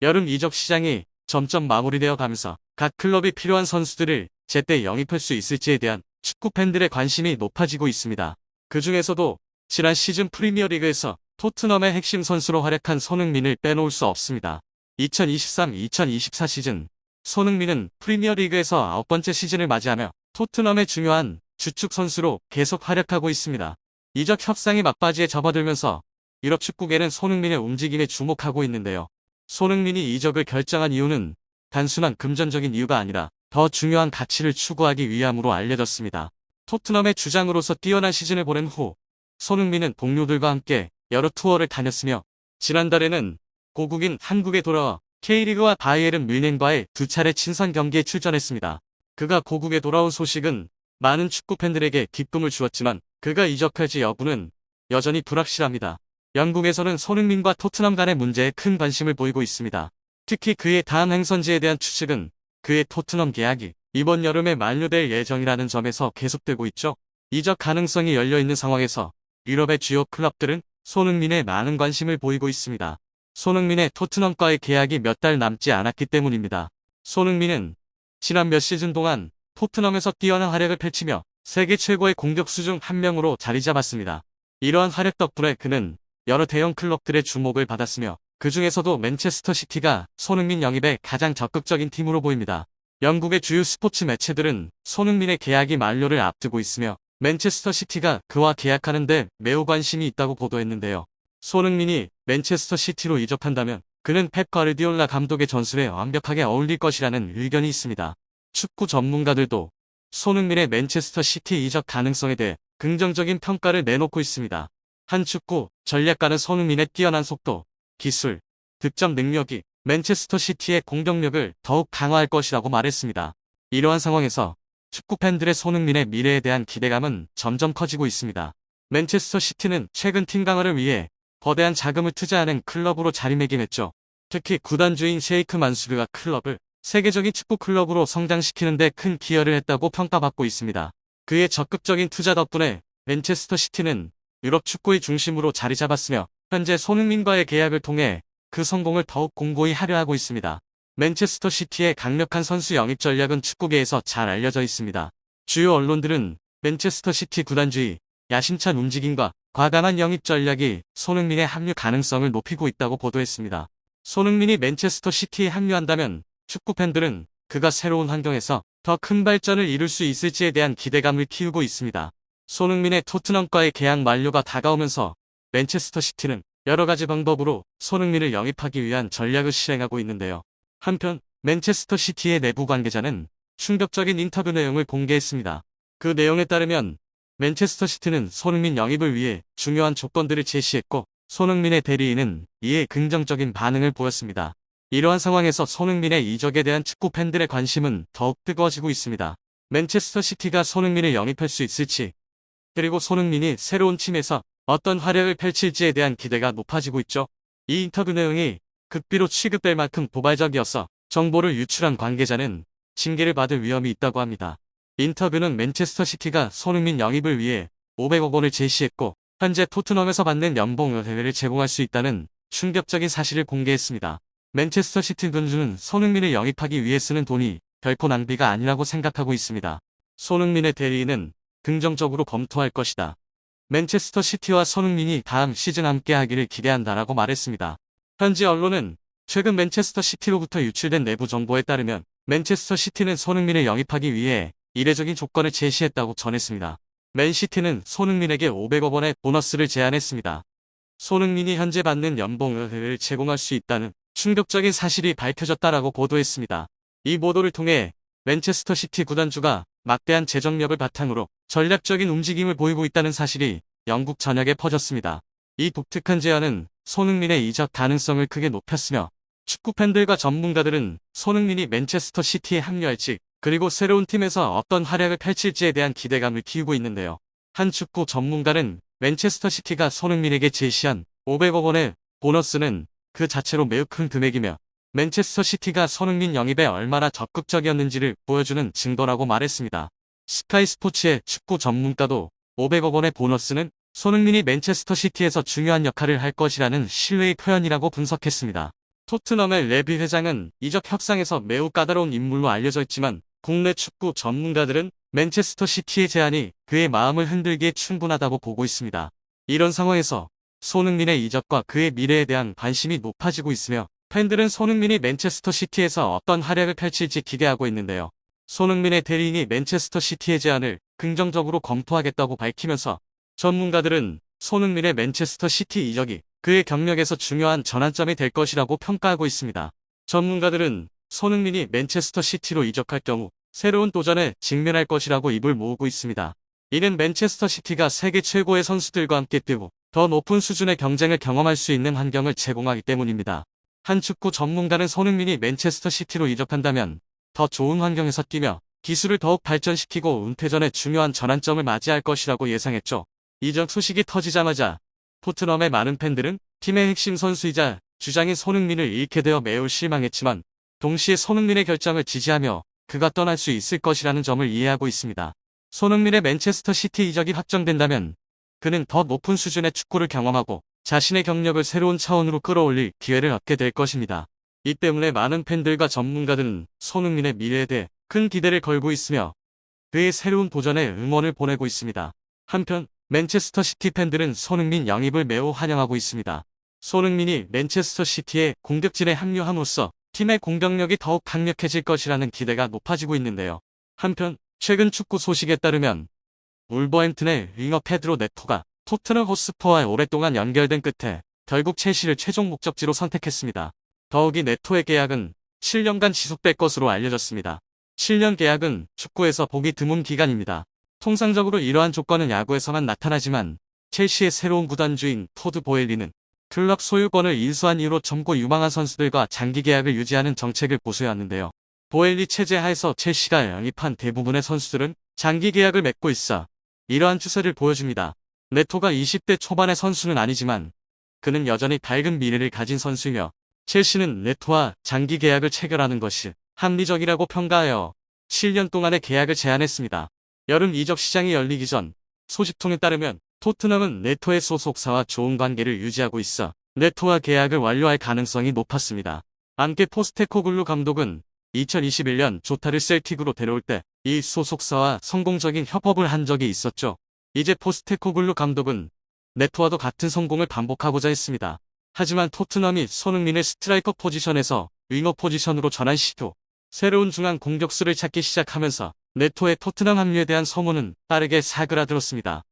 여름 이적 시장이 점점 마무리되어 가면서 각 클럽이 필요한 선수들을 제때 영입할 수 있을지에 대한 축구 팬들의 관심이 높아지고 있습니다. 그 중에서도 지난 시즌 프리미어리그에서 토트넘의 핵심 선수로 활약한 손흥민을 빼놓을 수 없습니다. 2023-2024 시즌 손흥민은 프리미어리그에서 아홉 번째 시즌을 맞이하며 토트넘의 중요한 주축 선수로 계속 활약하고 있습니다. 이적 협상이 막바지에 접어들면서 유럽 축구계는 손흥민의 움직임에 주목하고 있는데요. 손흥민이 이적을 결정한 이유는 단순한 금전적인 이유가 아니라 더 중요한 가치를 추구하기 위함으로 알려졌습니다. 토트넘의 주장으로서 뛰어난 시즌을 보낸 후 손흥민은 동료들과 함께 여러 투어를 다녔으며 지난달에는 고국인 한국에 돌아와 K리그와 바이에른 뮌헨과의 두 차례 친선 경기에 출전했습니다. 그가 고국에 돌아온 소식은 많은 축구 팬들에게 기쁨을 주었지만 그가 이적할지 여부는 여전히 불확실합니다. 영국에서는 손흥민과 토트넘 간의 문제에 큰 관심을 보이고 있습니다. 특히 그의 다음 행선지에 대한 추측은 그의 토트넘 계약이 이번 여름에 만료될 예정이라는 점에서 계속되고 있죠. 이적 가능성이 열려있는 상황에서 유럽의 주요 클럽들은 손흥민에 많은 관심을 보이고 있습니다. 손흥민의 토트넘과의 계약이 몇 달 남지 않았기 때문입니다. 손흥민은 지난 몇 시즌 동안 토트넘에서 뛰어난 활약을 펼치며 세계 최고의 공격수 중 한 명으로 자리 잡았습니다. 이러한 활약 덕분에 그는 여러 대형 클럽들의 주목을 받았으며 그 중에서도 맨체스터 시티가 손흥민 영입에 가장 적극적인 팀으로 보입니다. 영국의 주요 스포츠 매체들은 손흥민의 계약이 만료를 앞두고 있으며 맨체스터 시티가 그와 계약하는데 매우 관심이 있다고 보도했는데요. 손흥민이 맨체스터 시티로 이적한다면 그는 펩 가르디올라 감독의 전술에 완벽하게 어울릴 것이라는 의견이 있습니다. 축구 전문가들도 손흥민의 맨체스터 시티 이적 가능성에 대해 긍정적인 평가를 내놓고 있습니다. 한 축구 전략가는 손흥민의 뛰어난 속도, 기술, 득점 능력이 맨체스터 시티의 공격력을 더욱 강화할 것이라고 말했습니다. 이러한 상황에서 축구 팬들의 손흥민의 미래에 대한 기대감은 점점 커지고 있습니다. 맨체스터 시티는 최근 팀 강화를 위해 거대한 자금을 투자하는 클럽으로 자리매김했죠. 특히 구단주인 셰이크 만수르가 클럽을 세계적인 축구 클럽으로 성장시키는 데 큰 기여를 했다고 평가받고 있습니다. 그의 적극적인 투자 덕분에 맨체스터 시티는 유럽 축구의 중심으로 자리 잡았으며 현재 손흥민과의 계약을 통해 그 성공을 더욱 공고히 하려 하고 있습니다. 맨체스터 시티의 강력한 선수 영입 전략은 축구계에서 잘 알려져 있습니다. 주요 언론들은 맨체스터 시티 구단주의, 야심찬 움직임과 과감한 영입 전략이 손흥민의 합류 가능성을 높이고 있다고 보도했습니다. 손흥민이 맨체스터 시티에 합류한다면 축구 팬들은 그가 새로운 환경에서 더 큰 발전을 이룰 수 있을지에 대한 기대감을 키우고 있습니다. 손흥민의 토트넘과의 계약 만료가 다가오면서 맨체스터 시티는 여러 가지 방법으로 손흥민을 영입하기 위한 전략을 실행하고 있는데요. 한편 맨체스터 시티의 내부 관계자는 충격적인 인터뷰 내용을 공개했습니다. 그 내용에 따르면 맨체스터 시티는 손흥민 영입을 위해 중요한 조건들을 제시했고 손흥민의 대리인은 이에 긍정적인 반응을 보였습니다. 이러한 상황에서 손흥민의 이적에 대한 축구 팬들의 관심은 더욱 뜨거워지고 있습니다. 맨체스터 시티가 손흥민을 영입할 수 있을지 그리고 손흥민이 새로운 팀에서 어떤 활약을 펼칠지에 대한 기대가 높아지고 있죠. 이 인터뷰 내용이 극비로 취급될 만큼 도발적이어서 정보를 유출한 관계자는 징계를 받을 위험이 있다고 합니다. 인터뷰는 맨체스터 시티가 손흥민 영입을 위해 500억 원을 제시했고 현재 토트넘에서 받는 연봉 의회를 제공할 수 있다는 충격적인 사실을 공개했습니다. 맨체스터 시티 군주는 손흥민을 영입하기 위해 쓰는 돈이 결코 낭비가 아니라고 생각하고 있습니다. 손흥민의 대리인은 긍정적으로 검토할 것이다. 맨체스터 시티와 손흥민이 다음 시즌 함께 하기를 기대한다라고 말했습니다. 현지 언론은 최근 맨체스터 시티로부터 유출된 내부 정보에 따르면 맨체스터 시티는 손흥민을 영입하기 위해 이례적인 조건을 제시했다고 전했습니다. 맨시티는 손흥민에게 500억 원의 보너스를 제안했습니다. 손흥민이 현재 받는 연봉을 제공할 수 있다는 충격적인 사실이 밝혀졌다라고 보도했습니다. 이 보도를 통해 맨체스터 시티 구단주가 막대한 재정력을 바탕으로 전략적인 움직임을 보이고 있다는 사실이 영국 전역에 퍼졌습니다. 이 독특한 제안은 손흥민의 이적 가능성을 크게 높였으며 축구 팬들과 전문가들은 손흥민이 맨체스터 시티에 합류할지 그리고 새로운 팀에서 어떤 활약을 펼칠지에 대한 기대감을 키우고 있는데요. 한 축구 전문가는 맨체스터 시티가 손흥민에게 제시한 500억 원의 보너스는 그 자체로 매우 큰 금액이며 맨체스터 시티가 손흥민 영입에 얼마나 적극적이었는지를 보여주는 증거라고 말했습니다. 스카이 스포츠의 축구 전문가도 500억 원의 보너스는 손흥민이 맨체스터 시티에서 중요한 역할을 할 것이라는 신뢰의 표현이라고 분석했습니다. 토트넘의 레비 회장은 이적 협상에서 매우 까다로운 인물로 알려져 있지만 국내 축구 전문가들은 맨체스터 시티의 제안이 그의 마음을 흔들기에 충분하다고 보고 있습니다. 이런 상황에서 손흥민의 이적과 그의 미래에 대한 관심이 높아지고 있으며 팬들은 손흥민이 맨체스터 시티에서 어떤 활약을 펼칠지 기대하고 있는데요. 손흥민의 대리인이 맨체스터 시티의 제안을 긍정적으로 검토하겠다고 밝히면서 전문가들은 손흥민의 맨체스터 시티 이적이 그의 경력에서 중요한 전환점이 될 것이라고 평가하고 있습니다. 전문가들은 손흥민이 맨체스터 시티로 이적할 경우 새로운 도전에 직면할 것이라고 입을 모으고 있습니다. 이는 맨체스터 시티가 세계 최고의 선수들과 함께 뛰고 더 높은 수준의 경쟁을 경험할 수 있는 환경을 제공하기 때문입니다. 한 축구 전문가는 손흥민이 맨체스터 시티로 이적한다면 더 좋은 환경에서 뛰며 기술을 더욱 발전시키고 은퇴 전에 중요한 전환점을 맞이할 것이라고 예상했죠. 이적 소식이 터지자마자 토트넘의 많은 팬들은 팀의 핵심 선수이자 주장인 손흥민을 잃게 되어 매우 실망했지만 동시에 손흥민의 결정을 지지하며 그가 떠날 수 있을 것이라는 점을 이해하고 있습니다. 손흥민의 맨체스터 시티 이적이 확정된다면 그는 더 높은 수준의 축구를 경험하고 자신의 경력을 새로운 차원으로 끌어올릴 기회를 얻게 될 것입니다. 이 때문에 많은 팬들과 전문가들은 손흥민의 미래에 대해 큰 기대를 걸고 있으며 그의 새로운 도전에 응원을 보내고 있습니다. 한편 맨체스터 시티 팬들은 손흥민 영입을 매우 환영하고 있습니다. 손흥민이 맨체스터 시티의 공격진에 합류함으로써 팀의 공격력이 더욱 강력해질 것이라는 기대가 높아지고 있는데요. 한편 최근 축구 소식에 따르면 울버햄튼의 윙어 페드로 네토가 토트넘 호스퍼와 오랫동안 연결된 끝에 결국 첼시를 최종 목적지로 선택했습니다. 더욱이 네토의 계약은 7년간 지속될 것으로 알려졌습니다. 7년 계약은 축구에서 보기 드문 기간입니다. 통상적으로 이러한 조건은 야구에서만 나타나지만 첼시의 새로운 구단주인 토드 보엘리는 클럽 소유권을 인수한 이후로 젊고 유망한 선수들과 장기 계약을 유지하는 정책을 보수해왔는데요. 보엘리 체제 하에서 첼시가 영입한 대부분의 선수들은 장기 계약을 맺고 있어 이러한 추세를 보여줍니다. 네토가 20대 초반의 선수는 아니지만 그는 여전히 밝은 미래를 가진 선수이며 첼시는 네토와 장기 계약을 체결하는 것이 합리적이라고 평가하여 7년 동안의 계약을 제안했습니다. 여름 이적 시장이 열리기 전 소식통에 따르면 토트넘은 네토의 소속사와 좋은 관계를 유지하고 있어 네토와 계약을 완료할 가능성이 높았습니다. 안케 포스테코글루 감독은 2021년 조타를 셀틱으로 데려올 때 이 소속사와 성공적인 협업을 한 적이 있었죠. 이제 포스테코글루 감독은 네토와도 같은 성공을 반복하고자 했습니다. 하지만 토트넘이 손흥민을 스트라이커 포지션에서 윙어 포지션으로 전환시켜 새로운 중앙 공격수를 찾기 시작하면서 네토의 토트넘 합류에 대한 소문은 빠르게 사그라들었습니다.